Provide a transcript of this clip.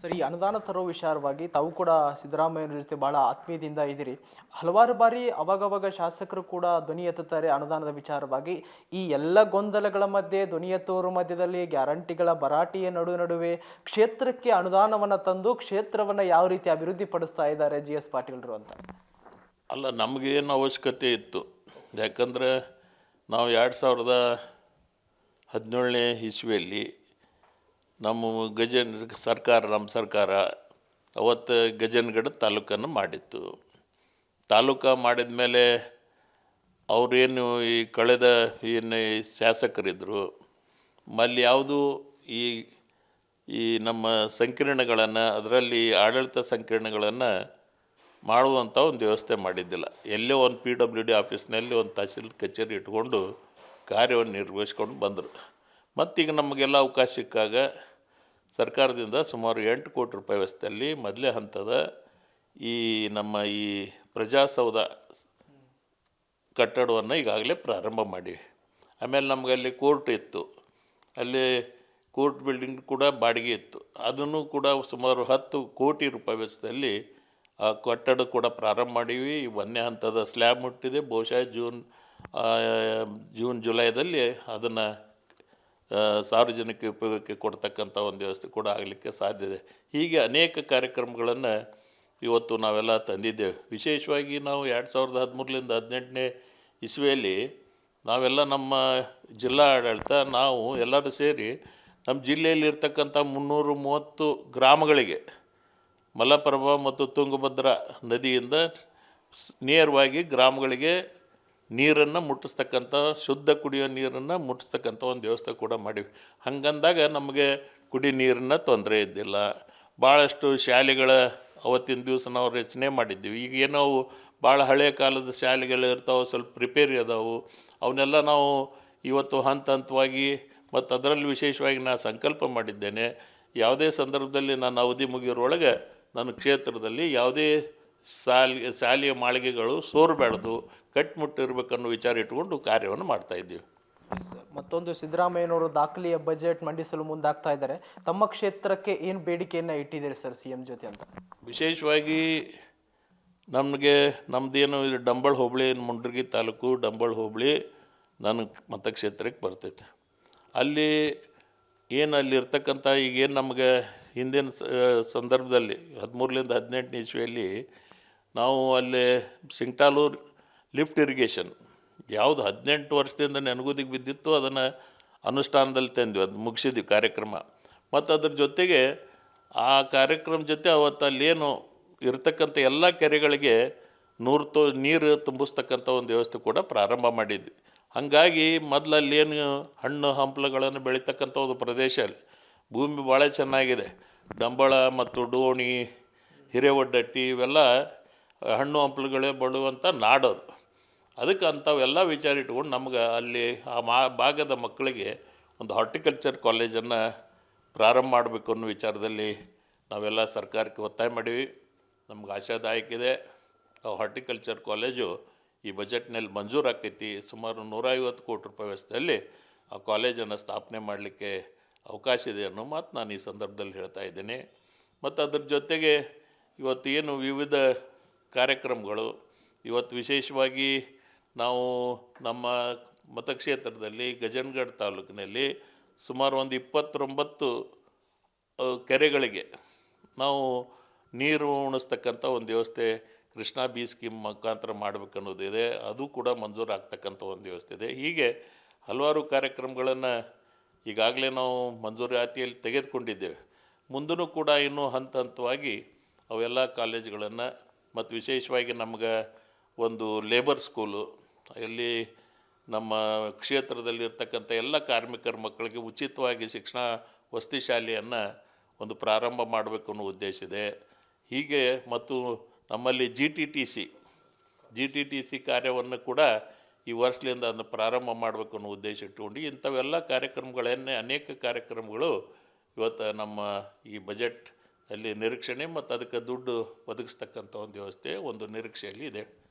Sir ಈ ಅನುದಾನ ತರೋ ವಿಚಾರವಾಗಿ ತಾವು ಕೂಡ ಸಿದ್ದರಾಮಯ್ಯನ ಜೊತೆ ಬಹಳ ಆತ್ಮೀಯದಿಂದ ಇದ್ದೀರಿ. ಹಲವಾರು ಬಾರಿ ಅವಾಗವಾಗ ಶಾಸಕರು ಕೂಡ ಧ್ವನಿ ಎತ್ತುತ್ತಾರೆ ಅನುದಾನದ ವಿಚಾರವಾಗಿ. ಈ ಎಲ್ಲ ಗೊಂದಲಗಳ ಮಧ್ಯೆ, ಧ್ವನಿ ಎತ್ತುವರ ಮಧ್ಯದಲ್ಲಿ ಗ್ಯಾರಂಟಿಗಳ ಭರಾಟೆಯ ನಡು ನಡುವೆ ಕ್ಷೇತ್ರಕ್ಕೆ ಅನುದಾನವನ್ನು ತಂದು ಕ್ಷೇತ್ರವನ್ನು ಯಾವ ರೀತಿ ಅಭಿವೃದ್ಧಿ ಪಡಿಸ್ತಾ ಇದ್ದಾರೆ ಜಿ ಎಸ್ ಪಾಟೀಲ್ರು ಅಂತ? ಅಲ್ಲ, ನಮಗೇನು ಅವಶ್ಯಕತೆ ಇತ್ತು. ಯಾಕಂದ್ರೆ ನಾವು ಎರಡು ಸಾವಿರದ ಹದಿನೇಳನೇ ಇಸ್ವಿಯಲ್ಲಿ ನಮ್ಮ ಗಜನ್, ಸರ್ಕಾರ, ನಮ್ಮ ಸರ್ಕಾರ ಅವತ್ತು ಗಜನ್ಗಡ ತಾಲೂಕನ್ನು ಮಾಡಿತ್ತು. ತಾಲೂಕು ಮಾಡಿದ ಮೇಲೆ ಅವರೇನು ಈ ಕಳೆದ ಏನು ಶಾಸಕರಿದ್ದರು ಮಲ್ಲಿ ಯಾವುದು ಈ ಈ ನಮ್ಮ ಸಂಕೀರ್ಣಗಳನ್ನು, ಅದರಲ್ಲಿ ಆಡಳಿತ ಸಂಕೀರ್ಣಗಳನ್ನು ಮಾಡುವಂಥ ಒಂದು ವ್ಯವಸ್ಥೆ ಮಾಡಿದ್ದಿಲ್ಲ. ಎಲ್ಲೇ ಒಂದು ಪಿ ಡಬ್ಲ್ಯೂ ಡಿ ಆಫೀಸ್ನಲ್ಲಿ ಒಂದು ತಹಸೀಲ್ ಕಚೇರಿ ಇಟ್ಕೊಂಡು ಕಾರ್ಯವನ್ನು ನಿರ್ವಹಿಸ್ಕೊಂಡು ಬಂದರು. ಮತ್ತೀಗ ನಮಗೆಲ್ಲ ಅವಕಾಶ ಸಿಕ್ಕಾಗ ಸರ್ಕಾರದಿಂದ ಸುಮಾರು ಎಂಟು ಕೋಟಿ ರೂಪಾಯಿ ವ್ಯವಸ್ಥೆಯಲ್ಲಿ ಮೊದಲೇ ಹಂತದ ಈ ನಮ್ಮ ಈ ಪ್ರಜಾಸೌಧ ಕಟ್ಟಡವನ್ನು ಈಗಾಗಲೇ ಪ್ರಾರಂಭ ಮಾಡಿವಿ ಆಮೇಲೆ ನಮಗೆ ಅಲ್ಲಿ ಕೋರ್ಟ್ ಇತ್ತು. ಅಲ್ಲಿ ಕೋರ್ಟ್ ಬಿಲ್ಡಿಂಗ್ ಕೂಡ ಬಾಡಿಗೆ ಇತ್ತು. ಅದನ್ನು ಕೂಡ ಸುಮಾರು ಹತ್ತು ಕೋಟಿ ರೂಪಾಯಿ ವೆಚ್ಚದಲ್ಲಿ ಆ ಕಟ್ಟಡ ಕೂಡ ಪ್ರಾರಂಭ ಮಾಡೀವಿ. ಒಂದನೇ ಹಂತದ ಸ್ಲ್ಯಾಬ್ ಮುಟ್ಟಿದೆ. ಬಹುಶಃ ಜೂನ್ ಜೂನ್, ಜುಲೈದಲ್ಲಿ ಅದನ್ನು ಸಾರ್ವಜನಿಕ ಉಪಯೋಗಕ್ಕೆ ಕೊಡ್ತಕ್ಕಂಥ ಒಂದು ವ್ಯವಸ್ಥೆ ಕೂಡ ಆಗಲಿಕ್ಕೆ ಸಾಧ್ಯ ಇದೆ. ಹೀಗೆ ಅನೇಕ ಕಾರ್ಯಕ್ರಮಗಳನ್ನು ಇವತ್ತು ನಾವೆಲ್ಲ ತಂದಿದ್ದೇವೆ. ವಿಶೇಷವಾಗಿ ನಾವು ಎರಡು ಸಾವಿರದ ಹದಿಮೂರರಿಂದ ಹದಿನೆಂಟನೇ ಇಸ್ವಿಯಲ್ಲಿ ನಾವೆಲ್ಲ ನಮ್ಮ ಜಿಲ್ಲಾ ಆಡಳಿತ, ನಾವು ಎಲ್ಲರೂ ಸೇರಿ ನಮ್ಮ ಜಿಲ್ಲೆಯಲ್ಲಿರ್ತಕ್ಕಂಥ ಮುನ್ನೂರು ಮೂವತ್ತು ಗ್ರಾಮಗಳಿಗೆ ಮಲಪ್ರಭಾ ಮತ್ತು ತುಂಗಭದ್ರಾ ನದಿಯಿಂದ ನೇರವಾಗಿ ಗ್ರಾಮಗಳಿಗೆ ನೀರನ್ನು ಮುಟ್ಟಿಸ್ತಕ್ಕಂಥ, ಶುದ್ಧ ಕುಡಿಯೋ ನೀರನ್ನು ಮುಟ್ಟಿಸ್ತಕ್ಕಂಥ ಒಂದು ವ್ಯವಸ್ಥೆ ಕೂಡ ಮಾಡಿವಿ. ಹಂಗಂದಾಗ ನಮಗೆ ಕುಡಿ ನೀರಿನ ತೊಂದರೆ ಇದ್ದಿಲ್ಲ. ಭಾಳಷ್ಟು ಶಾಲೆಗಳ ಅವತ್ತಿನ ದಿವಸ ನಾವು ರಚನೆ ಮಾಡಿದ್ದೀವಿ. ಈಗ ಏನೋ ಭಾಳ ಹಳೆಯ ಕಾಲದ ಶಾಲೆಗಳು ಇರ್ತಾವೆ, ಸ್ವಲ್ಪ ಪ್ರಿಪೇರಿ ಅದಾವು ಅವನ್ನೆಲ್ಲ ನಾವು ಇವತ್ತು ಹಂತ ಹಂತವಾಗಿ ಮತ್ತು ಅದರಲ್ಲಿ ವಿಶೇಷವಾಗಿ ನಾನು ಸಂಕಲ್ಪ ಮಾಡಿದ್ದೇನೆ. ಯಾವುದೇ ಸಂದರ್ಭದಲ್ಲಿ ನಾನು ಅವಧಿ ಮುಗಿಯೋರೊಳಗೆ ನನ್ನ ಕ್ಷೇತ್ರದಲ್ಲಿ ಯಾವುದೇ ಶಾಲೆ ಶಾಲೆಯ ಮಾಳಿಗೆಗಳು ಸೋರಬಾರ್ದು ಕಟ್ಮುಟ್ಟಿರ್ಬೇಕನ್ನೋ ವಿಚಾರ ಇಟ್ಕೊಂಡು ಕಾರ್ಯವನ್ನು ಮಾಡ್ತಾ ಇದ್ದೀವಿ. ಮತ್ತೊಂದು ಸಿದ್ದರಾಮಯ್ಯನವರು ದಾಖಲೆಯ ಬಜೆಟ್ ಮಂಡಿಸಲು ಮುಂದಾಗ್ತಾ ಇದ್ದಾರೆ. ತಮ್ಮ ಕ್ಷೇತ್ರಕ್ಕೆ ಏನು ಬೇಡಿಕೆಯನ್ನು ಇಟ್ಟಿದ್ದೀರಿ ಸರ್ ಸಿ ಎಂ ಜೊತೆ ಅಂತ? ವಿಶೇಷವಾಗಿ ನಮಗೆ ನಮ್ಮದೇನು ಇದು ಡಂಬಳ ಹೋಬಳಿ ಮುಂಡ್ರಗಿ ತಾಲೂಕು ಡಂಬಳ ಹೋಬಳಿ ನನ್ನ ಮತಕ್ಷೇತ್ರಕ್ಕೆ ಬರ್ತೈತೆ. ಅಲ್ಲಿ ಏನು ಅಲ್ಲಿರ್ತಕ್ಕಂಥ ಈಗೇನು ನಮಗೆ ಹಿಂದಿನ ಸಂದರ್ಭದಲ್ಲಿ ಹದಿಮೂರರಿಂದ ಹದಿನೆಂಟನೇ ಇಸ್ವಿಯಲ್ಲಿ ನಾವು ಅಲ್ಲಿ ಸಿಂಗ್ಟಾಲೂರ್ ಲಿಫ್ಟ್ ಇರಿಗೇಷನ್ ಯಾವುದು ಹದಿನೆಂಟು ವರ್ಷದಿಂದ ನೆನಗುದಿಗೆ ಬಿದ್ದಿತ್ತು ಅದನ್ನು ಅನುಷ್ಠಾನದಲ್ಲಿ ತಂದ್ವಿ, ಅದು ಮುಗಿಸಿದ್ವಿ ಕಾರ್ಯಕ್ರಮ. ಮತ್ತು ಅದ್ರ ಜೊತೆಗೆ ಆ ಕಾರ್ಯಕ್ರಮ ಜೊತೆ ಅವತ್ತು ಅಲ್ಲೇನು ಇರ್ತಕ್ಕಂಥ ಎಲ್ಲ ಕೆರೆಗಳಿಗೆ ನೂರು ತೋ, ನೀರು ತುಂಬಿಸ್ತಕ್ಕಂಥ ಒಂದು ವ್ಯವಸ್ಥೆ ಕೂಡ ಪ್ರಾರಂಭ ಮಾಡಿದ್ವಿ. ಹಾಗಾಗಿ ಮೊದಲಲ್ಲೇನು ಹಣ್ಣು ಹಂಪಲುಗಳನ್ನು ಬೆಳೀತಕ್ಕಂಥ ಒಂದು ಪ್ರದೇಶ ಅಲ್ಲಿ. ಭೂಮಿ ಭಾಳ ಚೆನ್ನಾಗಿದೆ. ದಂಬಳ ಮತ್ತು ಡೋಣಿ, ಹಿರೇವಡ್ಡಟ್ಟಿ ಇವೆಲ್ಲ ಹಣ್ಣು ಹಂಪಲುಗಳೇ ಬಡುವಂಥ ನಾಡೋದು. ಅದಕ್ಕೆ ಅಂಥವೆಲ್ಲ ವಿಚಾರ ಇಟ್ಕೊಂಡು ನಮ್ಗೆ ಅಲ್ಲಿ ಆ ಮಾ ಭಾಗದ ಮಕ್ಕಳಿಗೆ ಒಂದು ಹಾರ್ಟಿಕಲ್ಚರ್ ಕಾಲೇಜನ್ನು ಪ್ರಾರಂಭ ಮಾಡಬೇಕು ಅನ್ನೋ ವಿಚಾರದಲ್ಲಿ ನಾವೆಲ್ಲ ಸರ್ಕಾರಕ್ಕೆ ಒತ್ತಾಯ ಮಾಡೀವಿ. ನಮ್ಗೆ ಆಶಾದಾಯಕ ಇದೆ. ಆ ಹಾರ್ಟಿಕಲ್ಚರ್ ಕಾಲೇಜು ಈ ಬಜೆಟ್ನಲ್ಲಿ ಮಂಜೂರು ಆಕೈತಿ. ಸುಮಾರು ನೂರೈವತ್ತು ಕೋಟಿ ರೂಪಾಯಿ ವ್ಯವಸ್ಥೆಯಲ್ಲಿ ಆ ಕಾಲೇಜನ್ನು ಸ್ಥಾಪನೆ ಮಾಡಲಿಕ್ಕೆ ಅವಕಾಶ ಇದೆ ಅನ್ನೋ ಮಾತು ನಾನು ಈ ಸಂದರ್ಭದಲ್ಲಿ ಹೇಳ್ತಾ ಇದ್ದೀನಿ. ಮತ್ತು ಅದ್ರ ಜೊತೆಗೆ ಇವತ್ತು ಏನು ವಿವಿಧ ಕಾರ್ಯಕ್ರಮಗಳು. ಇವತ್ತು ವಿಶೇಷವಾಗಿ ನಾವು ನಮ್ಮ ಮತಕ್ಷೇತ್ರದಲ್ಲಿ ಗಜನ್ಗಢ ತಾಲೂಕಿನಲ್ಲಿ ಸುಮಾರು ಒಂದು ಇಪ್ಪತ್ತೊಂಬತ್ತು ಕೆರೆಗಳಿಗೆ ನಾವು ನೀರು ಉಣಿಸ್ತಕ್ಕಂಥ ಒಂದು ವ್ಯವಸ್ಥೆ, ಕೃಷ್ಣಾ ಬಿ ಸ್ಕೀಮ್ ಮುಖಾಂತರ ಮಾಡಬೇಕನ್ನೋದಿದೆ. ಅದು ಕೂಡ ಮಂಜೂರಾಗ್ತಕ್ಕಂಥ ಒಂದು ವ್ಯವಸ್ಥೆ ಇದೆ. ಹೀಗೆ ಹಲವಾರು ಕಾರ್ಯಕ್ರಮಗಳನ್ನು ಈಗಾಗಲೇ ನಾವು ಮಂಜೂರಾತಿಯಲ್ಲಿ ತೆಗೆದುಕೊಂಡಿದ್ದೇವೆ. ಮುಂದೂ ಕೂಡ ಇನ್ನೂ ಹಂತ ಹಂತವಾಗಿ ಅವೆಲ್ಲ ಕಾಲೇಜುಗಳನ್ನು ಮತ್ತು ವಿಶೇಷವಾಗಿ ನಮ್ಗೆ ಒಂದು ಲೇಬರ್ ಸ್ಕೂಲು ಇಲ್ಲಿ ನಮ್ಮ ಕ್ಷೇತ್ರದಲ್ಲಿರ್ತಕ್ಕಂಥ ಎಲ್ಲ ಕಾರ್ಮಿಕರ ಮಕ್ಕಳಿಗೆ ಉಚಿತವಾಗಿ ಶಿಕ್ಷಣ ವಸತಿ ಶಾಲೆಯನ್ನು ಒಂದು ಪ್ರಾರಂಭ ಮಾಡಬೇಕು ಅನ್ನೋ ಉದ್ದೇಶ ಇದೆ. ಹೀಗೆ ಮತ್ತು ನಮ್ಮಲ್ಲಿ G T T C G T T C ಕಾರ್ಯವನ್ನು ಕೂಡ ಈ ವರ್ಷದಿಂದ ಅದನ್ನು ಪ್ರಾರಂಭ ಮಾಡಬೇಕು ಅನ್ನೋ ಉದ್ದೇಶ ಇಟ್ಟುಕೊಂಡು ಇಂಥವೆಲ್ಲ ಕಾರ್ಯಕ್ರಮಗಳನ್ನೇ ಅನೇಕ ಕಾರ್ಯಕ್ರಮಗಳು ಇವತ್ತು ನಮ್ಮ ಈ ಬಜೆಟ್ ಅಲ್ಲಿ ನಿರೀಕ್ಷಣೆ ಮತ್ತು ಅದಕ್ಕೆ ದುಡ್ಡು ಒದಗಿಸ್ತಕ್ಕಂಥ ಒಂದು ವ್ಯವಸ್ಥೆ ಒಂದು ನಿರೀಕ್ಷೆಯಲ್ಲಿ ಇದೆ.